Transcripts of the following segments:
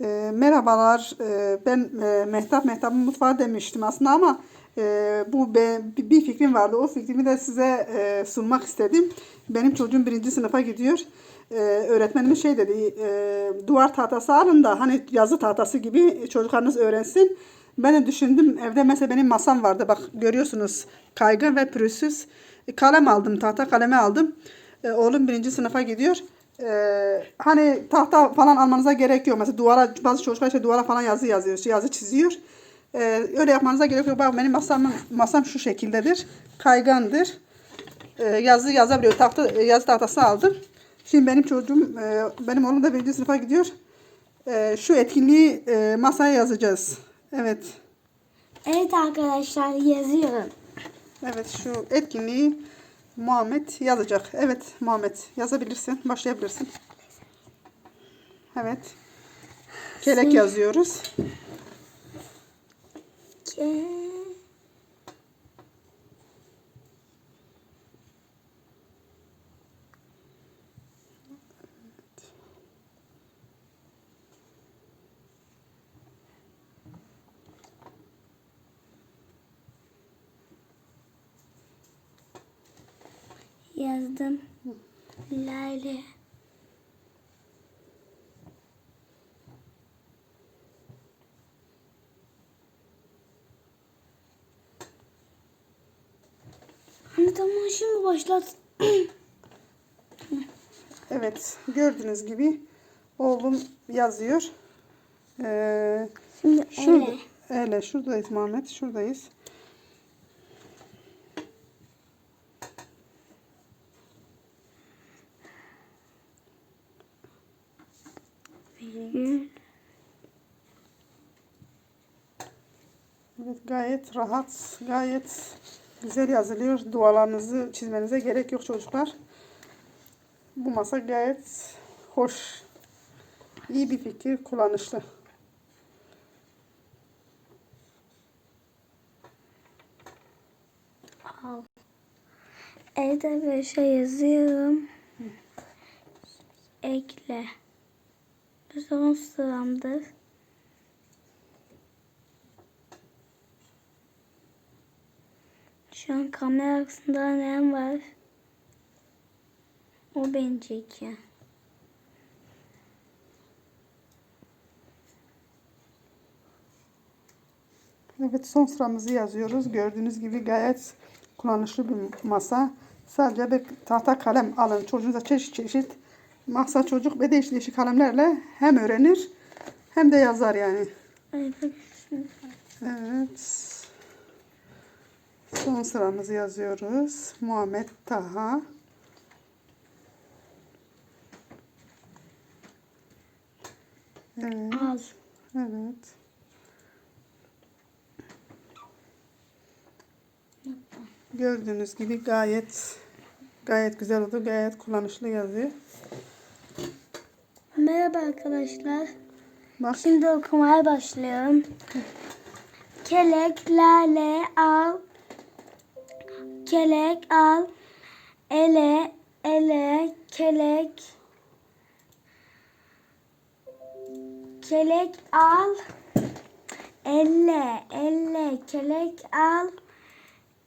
E, merhabalar, e, ben e, Mehtap, Mehtap'ın mutfağı demiştim aslında ama e, bu be- bir fikrim vardı. O fikrimi de size e, sunmak istedim. Benim çocuğum birinci sınıfa gidiyor. E, öğretmenimiz şey dedi, e, duvar tahtası alın da hani yazı tahtası gibi çocuklarınız öğrensin. Ben de düşündüm, evde mesela benim masam vardı. Bak görüyorsunuz kaygan ve pürüzsüz. Kalem aldım, tahta kalemi aldım. E, oğlum birinci sınıfa gidiyor. Ee, hani tahta falan almanıza gerek yok. Mesela duvara bazı çocuklar işte duvara falan yazı yazıyor, yazı çiziyor. Ee, öyle yapmanıza gerek yok. Bak benim masam masam şu şekildedir. Kaygandır. Ee, yazı yazabiliyor. Tahta e, yazı tahtası aldım. Şimdi benim çocuğum e, benim oğlum da birinci sınıfa gidiyor. Ee, şu etkinliği e, masaya yazacağız. Evet. Evet arkadaşlar yazıyorum. Evet şu etkinliği Muhammed yazacak. Evet Muhammed yazabilirsin. Başlayabilirsin. Evet. Kelek yazıyoruz. Ke Yazdım. Lale. Anne tamam şimdi başlat. Evet. Gördüğünüz gibi oğlum yazıyor. Ee, Şimdi şurada, öyle. öyle. Şuradayız Muhammed. Şuradayız. Evet gayet rahat, gayet güzel yazılıyor. Dualarınızı çizmenize gerek yok çocuklar. Bu masa gayet hoş. İyi bir fikir, kullanışlı. Al. Evet arkadaşlar yazıyorum. Ekle. Son sıramdır. Şu an kamera arkasında ne var? O beni çekiyor. Evet son sıramızı yazıyoruz. Gördüğünüz gibi gayet kullanışlı bir masa. Sadece bir tahta kalem alın. Çocuğunuza çeşit çeşit masa çocuk ve değişik değişik kalemlerle hem öğrenir hem de yazar yani. Evet. Son sıramızı yazıyoruz. Muhammed Taha. Evet. Al. Evet. Gördüğünüz gibi gayet gayet güzel oldu. Gayet kullanışlı yazıyor. Merhaba arkadaşlar. Bak Şimdi okumaya başlıyorum. Kelek lale al. Kelek al. Ele ele kelek. Kelek al. Elle elle kelek al.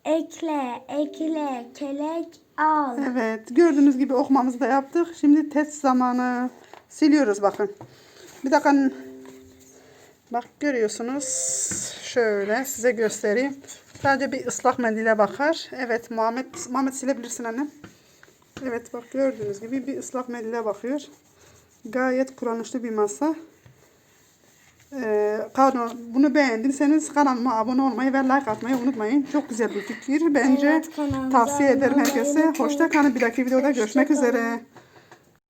Ekle ekle kelek al. evet gördüğünüz gibi okumamızı da yaptık. Şimdi test zamanı siliyoruz bakın. Bir dakika bak görüyorsunuz. Şöyle size göstereyim. Sadece bir ıslak mendile bakar. Evet Muhammed Muhammed silebilirsin annem. Evet bak gördüğünüz gibi bir ıslak mendile bakıyor. Gayet kullanışlı bir masa. Ee, kanal, bunu beğendiyseniz kanalıma abone olmayı ve like atmayı unutmayın. Çok güzel bir fikir. Bence Evet, tavsiye ederim herkese. Hoşça kalın. Bir dahaki videoda görüşmek üzere.